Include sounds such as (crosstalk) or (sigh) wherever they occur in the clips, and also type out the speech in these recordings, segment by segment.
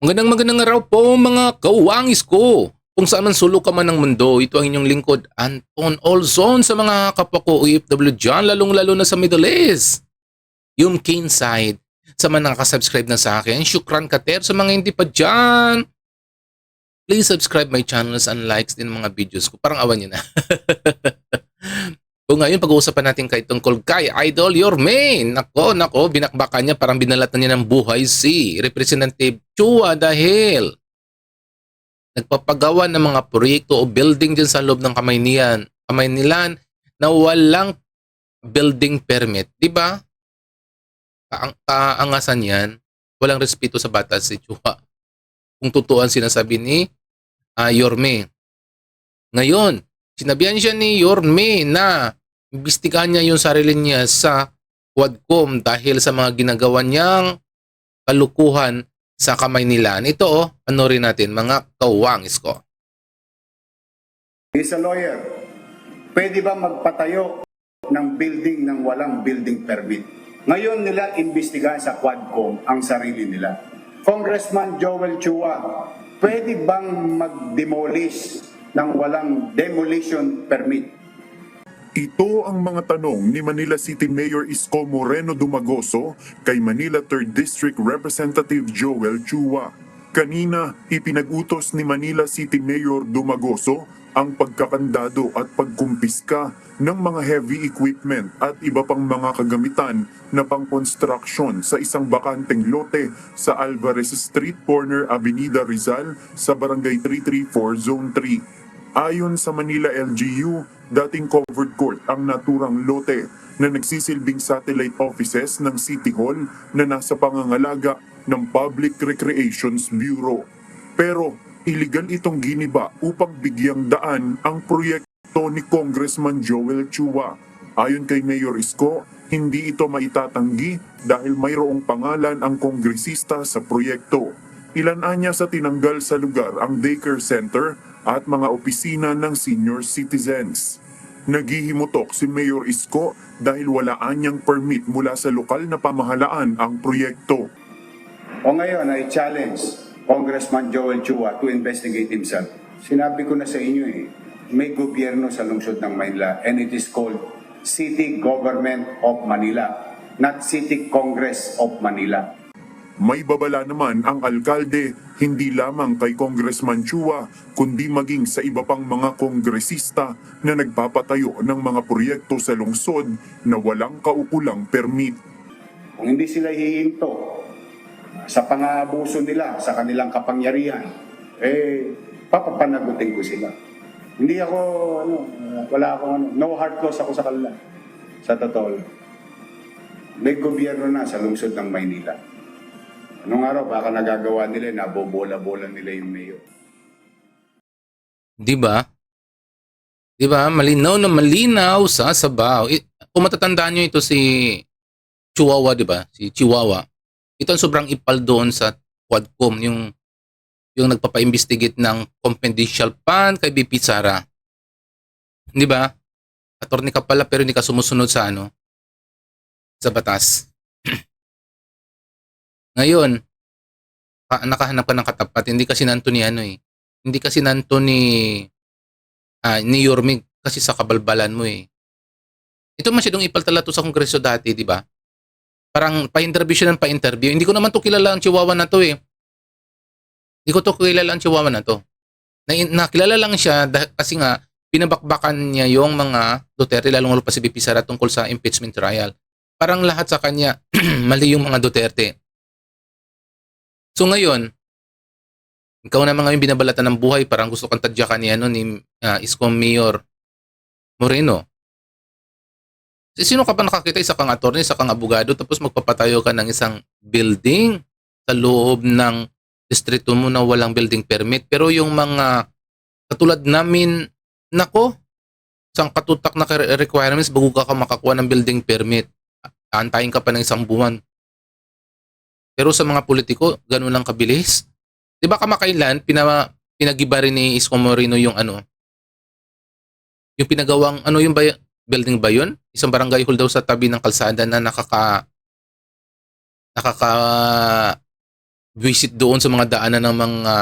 Magandang magandang araw po mga kawangis ko. Kung saan man sulok ka man ng mundo, ito ang inyong lingkod, Anton Olson sa mga kapwa ko OFW dyan, lalong-lalo na sa Middle East. Yung Kinside, sa mga nakasubscribe na sa akin, syukran kater sa mga hindi pa dyan. Please subscribe my channels and likes din mga videos ko. Parang awan nyo na. (laughs) Kung ngayon, pag-uusapan natin kay tungkol kay Idol Yorme. Nako, nako, binakbakan niya, parang binalatan niya ng buhay si Representative Chua dahil nagpapagawa ng mga proyekto o building dyan sa loob ng Kamaynilan, Kamaynilan na walang building permit. Di ba? Kaang kaangasan yan. Walang respeto sa batas si Chua. Kung totoo ang sinasabi ni ah, Yorme. Ngayon, sinabihan siya ni Yorme na imbestigahan niya yung sarili niya sa Quadcom dahil sa mga ginagawa niyang kalukuhan sa kamay nila. Ito oh, ano rin natin, mga kawangis ko. He's a lawyer. Pwede ba magpatayo ng building ng walang building permit? Ngayon nila imbestigahan sa Quadcom ang sarili nila. Congressman Joel Chua, pwede bang mag-demolish ng walang demolition permit? Ito ang mga tanong ni Manila City Mayor Isko Moreno Dumagoso kay Manila 3rd District Representative Joel Chua. Kanina, ipinag-utos ni Manila City Mayor Dumagoso ang pagkakandado at pagkumpiska ng mga heavy equipment at iba pang mga kagamitan na pang-construction sa isang bakanteng lote sa Alvarez Street Corner, Avenida Rizal sa Barangay 334 Zone 3. Ayon sa Manila LGU, dating covered court ang naturang lote na nagsisilbing satellite offices ng City Hall na nasa pangangalaga ng Public Recreations Bureau. Pero iligal itong giniba upang bigyang daan ang proyekto ni Congressman Joel Chua. Ayon kay Mayor Isko, hindi ito maitatanggi dahil mayroong pangalan ang kongresista sa proyekto. Ilan anya sa tinanggal sa lugar ang daycare center at mga opisina ng senior citizens. Naghihimutok si Mayor Isko dahil wala anyang permit mula sa lokal na pamahalaan ang proyekto. O ngayon ay challenge Congressman Joel Chua to investigate himself. Sinabi ko na sa inyo eh, may gobyerno sa lungsod ng Manila and it is called City Government of Manila, not City Congress of Manila. May babala naman ang alkalde hindi lamang kay Congressman Chua kundi maging sa iba pang mga kongresista na nagpapatayo ng mga proyekto sa lungsod na walang kaukulang permit. Kung hindi sila hihinto sa pangabuso nila sa kanilang kapangyarihan, eh, papapanagutin ko sila. Hindi ako, ano, wala akong, ano, no hard close ako sa kanila. Sa totoo. May gobyerno na sa lungsod ng Maynila. Anong araw, baka nagagawa nila, nabobola-bola nila yung mayor. Di ba? Di ba? Malinaw na malinaw sa sabaw. I- kung matatandaan nyo ito si Chihuahua, di ba? Si Chihuahua. Ito ang sobrang ipal doon sa Quadcom, yung yung nagpapa-investigate ng confidential fund kay BP Sara. Di ba? Attorney ka pala pero hindi ka sumusunod sa ano? Sa batas. Ngayon, nakahanap ka ng katapat. Hindi kasi nanto ni ano eh. Hindi kasi nanto ni ah, ni Yormig kasi sa kabalbalan mo eh. Ito masyadong ipal talaga to sa kongreso dati, di ba? Parang pa-interview siya ng pa-interview. Hindi ko naman to kilala ang chihuahua na to eh. Hindi ko to kilala ang chihuahua na to. Na, nakilala lang siya dahil, kasi nga pinabakbakan niya yung mga Duterte, lalong lalo pa si BP Sara tungkol sa impeachment trial. Parang lahat sa kanya, (clears throat) mali yung mga Duterte. So ngayon, ikaw naman ngayon binabalatan ng buhay, parang gusto kang tadyakan ni, ano, ni ah, Isko Mayor Moreno. Si- Sino ka pa nakakita? Isa kang attorney, isa kang abogado, tapos magpapatayo ka ng isang building sa loob ng distrito mo na walang building permit. Pero yung mga katulad namin, nako, isang katutak na re- requirements bago ka, ka makakuha ng building permit. Antayin ka pa ng isang buwan. Pero sa mga politiko, ganun lang kabilis. 'Di ba kamakailan pina, pinagiba rin ni Isko Moreno yung ano? Yung pinagawang ano yung ba, building ba yun? Isang barangay hall daw sa tabi ng kalsada na nakaka nakaka visit doon sa mga daanan ng mga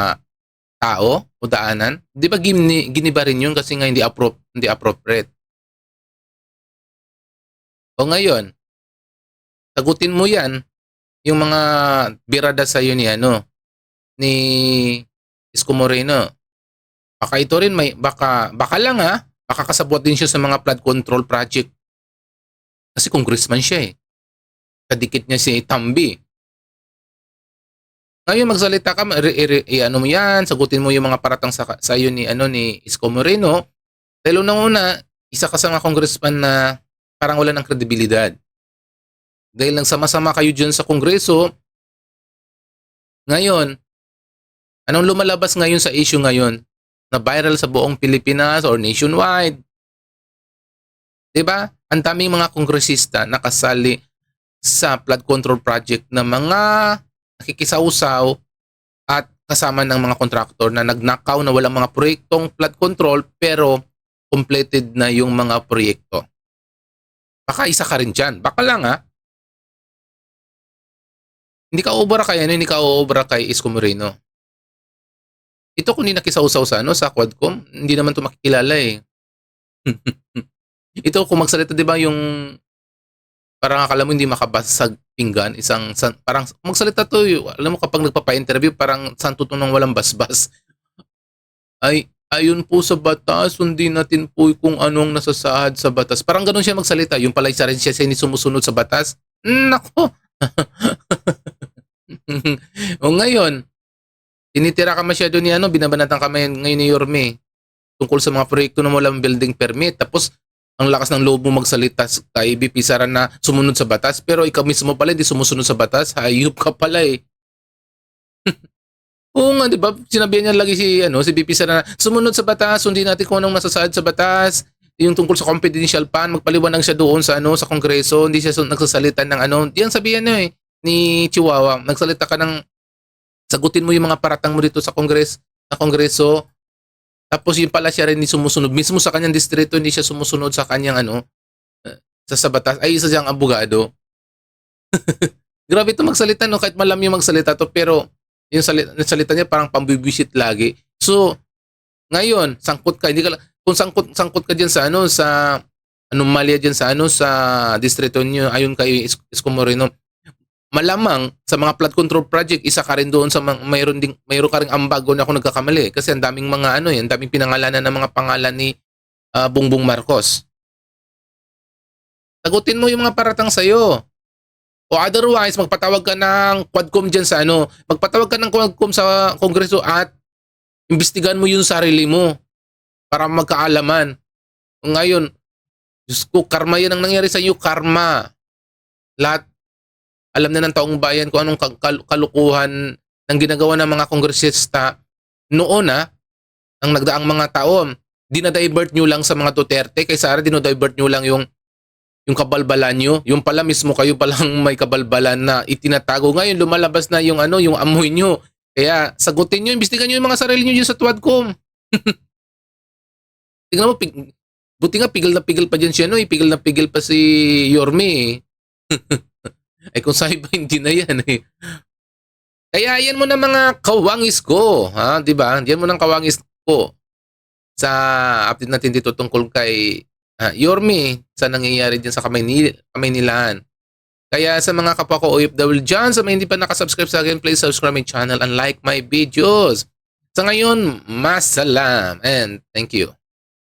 tao o daanan. Di ba gini, giniba rin yun kasi nga hindi, appro, hindi appropriate. O ngayon, sagutin mo yan, yung mga birada sa'yo ni ano, ni Isko Moreno. Baka ito rin may, baka, baka lang ha, baka kasabot din siya sa mga flood control project. Kasi congressman siya eh. Kadikit niya si Tambi. Ngayon magsalita ka, i- i- i- ano mo yan, sagutin mo yung mga paratang sa, sa iyo ni, ano, ni Isko Moreno. Dahil unang una, isa ka sa mga congressman na parang wala ng kredibilidad. Dahil nang sama-sama kayo dyan sa kongreso, ngayon, anong lumalabas ngayon sa issue ngayon na viral sa buong Pilipinas or nationwide? 'Di ba? Ang daming mga kongresista nakasali sa flood control project na mga nakikisawsaw at kasama ng mga kontraktor na nagnakaw na walang mga proyektong flood control pero completed na yung mga proyekto. Baka isa ka rin dyan. Baka lang ha. Hindi ka obra kay ano, hindi ka obra kay Isko Moreno. Ito kung hindi nakisawsaw sa ano, sa Quadcom, hindi naman to makikilala eh. (laughs) Ito kung magsalita 'di ba yung parang akala mo hindi makabasag pinggan, isang san, parang magsalita to, alam mo kapag nagpapa-interview parang santo to ng walang basbas. (laughs) Ay ayon po sa batas, sundin natin po kung anong nasasahad sa batas. Parang ganun siya magsalita. Yung pala isa rin siya siya sumusunod sa batas. Nako. (laughs) (laughs) o ngayon, tinitira ka masyado ni ano, binabanatan ka may- ngayon ni Yorme tungkol sa mga proyekto na walang building permit. Tapos, ang lakas ng loob mo magsalita kay BP Sara na sumunod sa batas, pero ikaw mismo pala hindi sumusunod sa batas, hayop ka pala eh. (laughs) Oo nga, di ba? Sinabihan niya lagi si, ano, si BP Sara na sumunod sa batas, sundin natin kung anong nasasaad sa batas, yung tungkol sa confidential pan, magpaliwanag siya doon sa ano sa kongreso, hindi siya nagsasalita ng ano. Yan sabihan niyo eh ni Chihuahua, nagsalita ka ng sagutin mo yung mga paratang mo dito sa kongres sa kongreso. Tapos yung pala siya rin hindi sumusunod. Mismo sa kanyang distrito, hindi siya sumusunod sa kanyang ano, eh, sa sa batas. Ay, isa siyang abogado. (laughs) Grabe ito magsalita, no? Kahit malam yung magsalita to, pero yung salita, yung salita niya parang pambibwisit lagi. So, ngayon, sangkot ka. Hindi ka, kung sangkot, sangkot ka dyan sa ano, sa anomalya dyan sa ano, sa distrito niyo, ayon kay Moreno, malamang sa mga flood control project, isa ka rin doon sa mga, mayroon ding mayroon ka ring ambago na ako nagkakamali kasi ang daming mga ano, yan, daming pinangalanan ng mga pangalan ni ah, Bongbong Marcos. Sagutin mo yung mga paratang sa'yo. O otherwise, magpatawag ka ng Quadcom dyan sa ano, magpatawag ka ng Quadcom sa Kongreso at imbestigahan mo yung sarili mo para magkaalaman. Ngayon, Diyos ko, karma yan ang nangyari sa iyo, karma. Lahat alam na ng taong bayan kung anong ka- kal- kalukuhan ng ginagawa ng mga kongresista noon na ang nagdaang mga taon. Dinadivert nyo lang sa mga Duterte kay Sara dinadivert nyo lang yung yung kabalbalan nyo. Yung pala mismo kayo palang may kabalbalan na itinatago. Ngayon lumalabas na yung ano, yung amoy nyo. Kaya sagutin nyo, imbestigan nyo yung mga sarili nyo dyan sa Tuadcom. (laughs) Tingnan mo, pig, buti nga pigil na pigil pa dyan siya, no? Eh. Pigil na pigil pa si Yorme, eh. (laughs) Ay kung sa iba (laughs) hindi na yan eh. Kaya yan mo na mga kawangis ko, ha, 'di ba? Yan mo ng kawangis ko sa update natin dito tungkol kay ah, Yorme sa nangyayari diyan sa Kamanil Kamaynilaan. Kaya sa mga kapwa ko OFW dyan, sa mga hindi pa nakasubscribe sa akin, please subscribe my channel and like my videos. Sa ngayon, masalam and thank you.